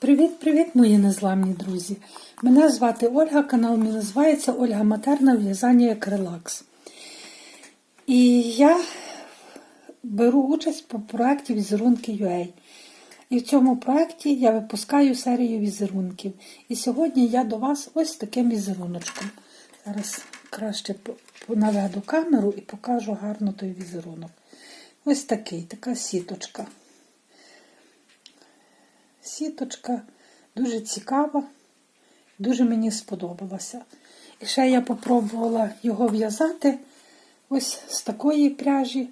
Привіт-привіт, мої незламні друзі! Мене звати Ольга, канал мій називається Ольга Матерна в'язання як релакс. І я беру участь по проєкті Візерунки UA. І в цьому проєкті я випускаю серію візерунків. І сьогодні я до вас ось таким візеруночком. Зараз краще наведу камеру і покажу гарно той візерунок. Ось такий, така сіточка. Сіточка дуже цікава, дуже мені сподобалася. І ще я попробувала його в'язати ось з такої пряжі.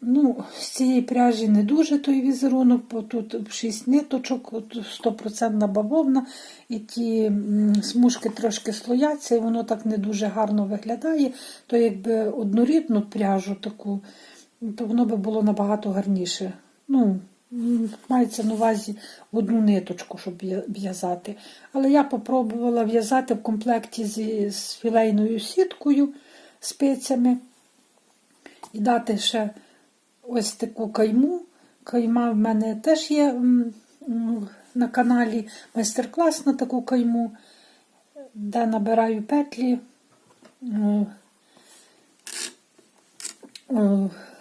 Ну, з цієї пряжі не дуже той візерунок, бо тут 6 ниточок, 100% бавовна, і ті смужки трошки слояться, і воно так не дуже гарно виглядає. То якби однорідну пряжу таку, то воно би було набагато гарніше. Ну, Мається на увазі одну ниточку, щоб в'язати. Але я попробувала в'язати в комплекті з, з філейною сіткою, спицями і дати ще ось таку кайму. Кайма в мене теж є на каналі майстер-клас на таку кайму, де набираю петлі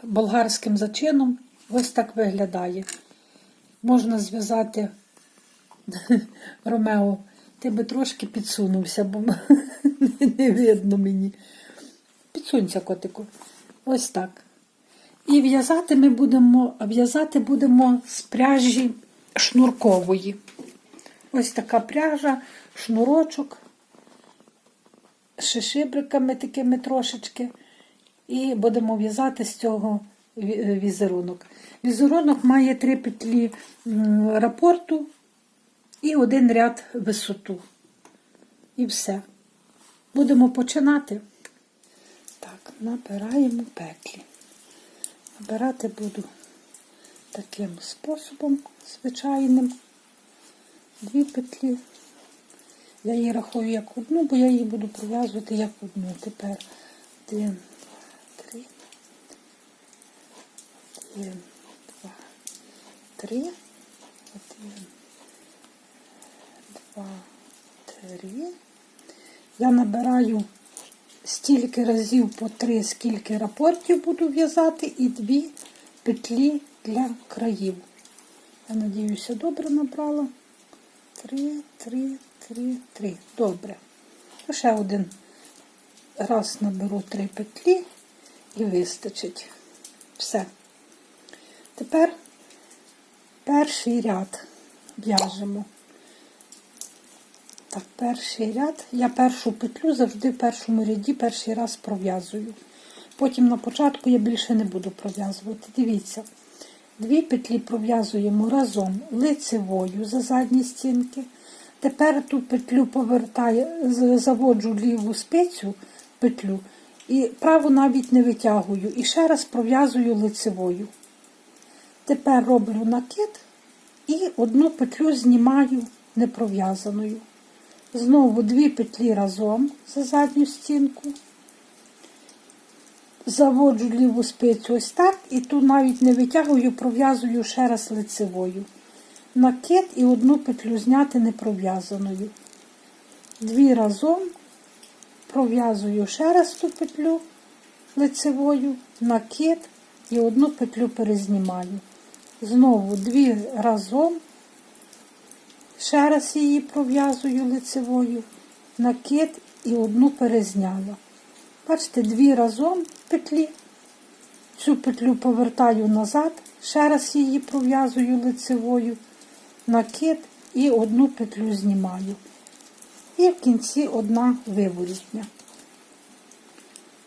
болгарським зачином. Ось так виглядає. Можна зв'язати Ромео, ти би трошки підсунувся, бо не видно мені. Підсунься, котику. Ось так. І в'язати ми будемо в'язати будемо з пряжі шнуркової. Ось така пряжа, шнурочок, з шишибриками такими трошечки. І будемо в'язати з цього візерунок. Візерунок має три петлі рапорту і один ряд висоту. І все. Будемо починати. Так, набираємо петлі. Набирати буду таким способом звичайним. Дві петлі. Я її рахую як одну, бо я її буду пров'язувати як одну. Тепер один, три. Один, два, три. Один, два, три. Я набираю стільки разів по три, скільки рапортів буду в'язати, і дві петлі для країв. Я надіюся, добре набрала. Три, три, три, три. Добре. Ще один раз наберу три петлі і вистачить. Все. Тепер перший ряд в'яжемо. Так, перший ряд. Я першу петлю завжди в першому ряді перший раз пров'язую. Потім на початку я більше не буду пров'язувати. Дивіться, дві петлі пров'язуємо разом лицевою за задні стінки. Тепер ту петлю повертаю, заводжу ліву спицю петлю і праву навіть не витягую. І ще раз пров'язую лицевою. Тепер роблю накид і одну петлю знімаю непров'язаною. Знову дві петлі разом за задню стінку. Заводжу ліву спицю ось так, і ту навіть не витягую, пров'язую ще раз лицевою. Накид і одну петлю зняти непров'язаною. Дві разом пров'язую ще раз ту петлю лицевою, накид і одну петлю перезнімаю. Знову дві разом, ще раз її пров'язую лицевою, накид і одну перезняла. Бачите, дві разом петлі, цю петлю повертаю назад, ще раз її пров'язую лицевою, накид і одну петлю знімаю. І в кінці одна виворітня.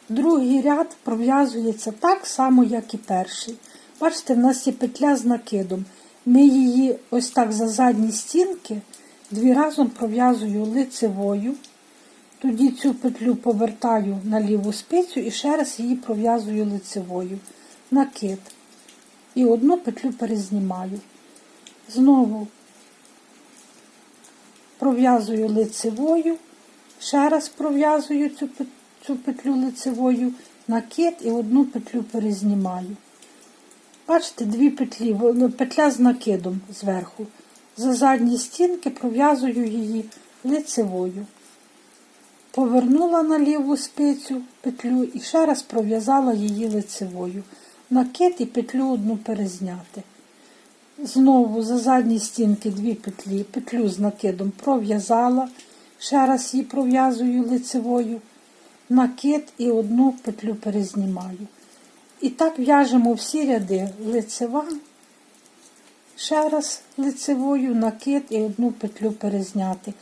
Другий ряд пров'язується так само, як і перший. Бачите, в нас є петля з накидом. Ми її ось так за задні стінки дві разом пров'язую лицевою. Тоді цю петлю повертаю на ліву спицю і ще раз її пров'язую лицевою. Накид. І одну петлю перезнімаю. Знову пров'язую лицевою, ще раз пров'язую цю, петлю лицевою, накид і одну петлю перезнімаю. Бачите, дві петлі, петля з накидом зверху. за задні стінки пров'язую її лицевою. Повернула на ліву спицю петлю і ще раз пров'язала її лицевою. Накид і петлю одну перезняти. Знову за задні стінки дві петлі, петлю з накидом пров'язала, ще раз її пров'язую лицевою, накид і одну петлю перезнімаю. І так в'яжемо всі ряди лицева, ще раз лицевою, накид і одну петлю перезняти.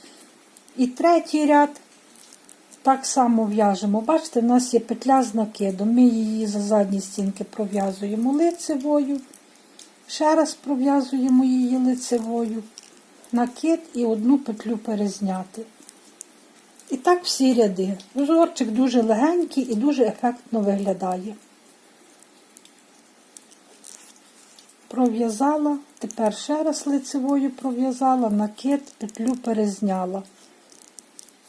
І третій ряд так само в'яжемо. Бачите, в нас є петля з накидом. Ми її за задні стінки пров'язуємо лицевою. Ще раз пров'язуємо її лицевою, накид і одну петлю перезняти. І так всі ряди. Узорчик дуже легенький і дуже ефектно виглядає. Пров'язала, тепер ще раз лицевою пров'язала, накид, петлю перезняла.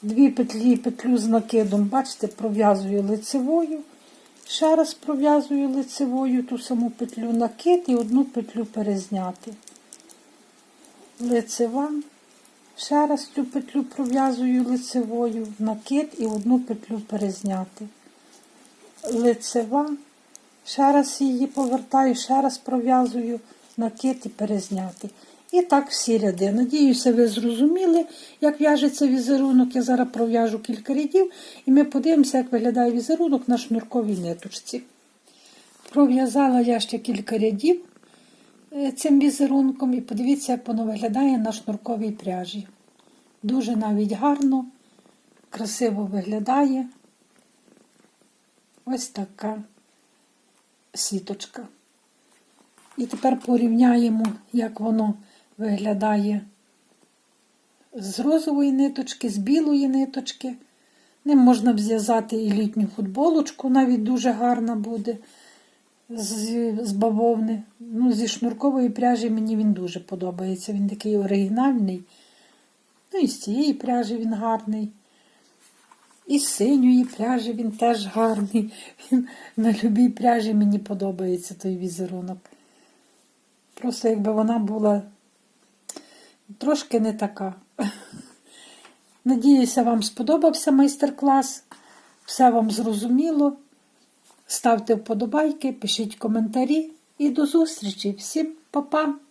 Дві петлі, петлю з накидом, бачите, пров'язую лицевою. Ще раз пров'язую лицевою ту саму петлю накид і одну петлю перезняти. Лицева. Ще раз цю петлю пров'язую лицевою, накид і одну петлю перезняти. Лицева. Ще раз її повертаю, ще раз пров'язую накид і перезняти. І так всі ряди. Надіюся, ви зрозуміли, як в'яжеться візерунок. Я зараз пров'яжу кілька рядів, і ми подивимося, як виглядає візерунок на шнурковій ниточці. Пров'язала я ще кілька рядів е, цим візерунком, і подивіться, як воно виглядає на шнурковій пряжі. Дуже навіть гарно, красиво виглядає. Ось така сіточка. І тепер порівняємо, як воно виглядає з розової ниточки, з білої ниточки. Ним можна зв'язати і літню футболочку, навіть дуже гарна буде з, з бавовни. Ну, зі шнуркової пряжі мені він дуже подобається. Він такий оригінальний. Ну і з цієї пряжі він гарний. І синьої пряжі він теж гарний. Він на любій пряжі мені подобається той візерунок. Просто якби вона була трошки не така. Надіюся, вам сподобався майстер-клас. Все вам зрозуміло. Ставте вподобайки, пишіть коментарі і до зустрічі. Всім па-па!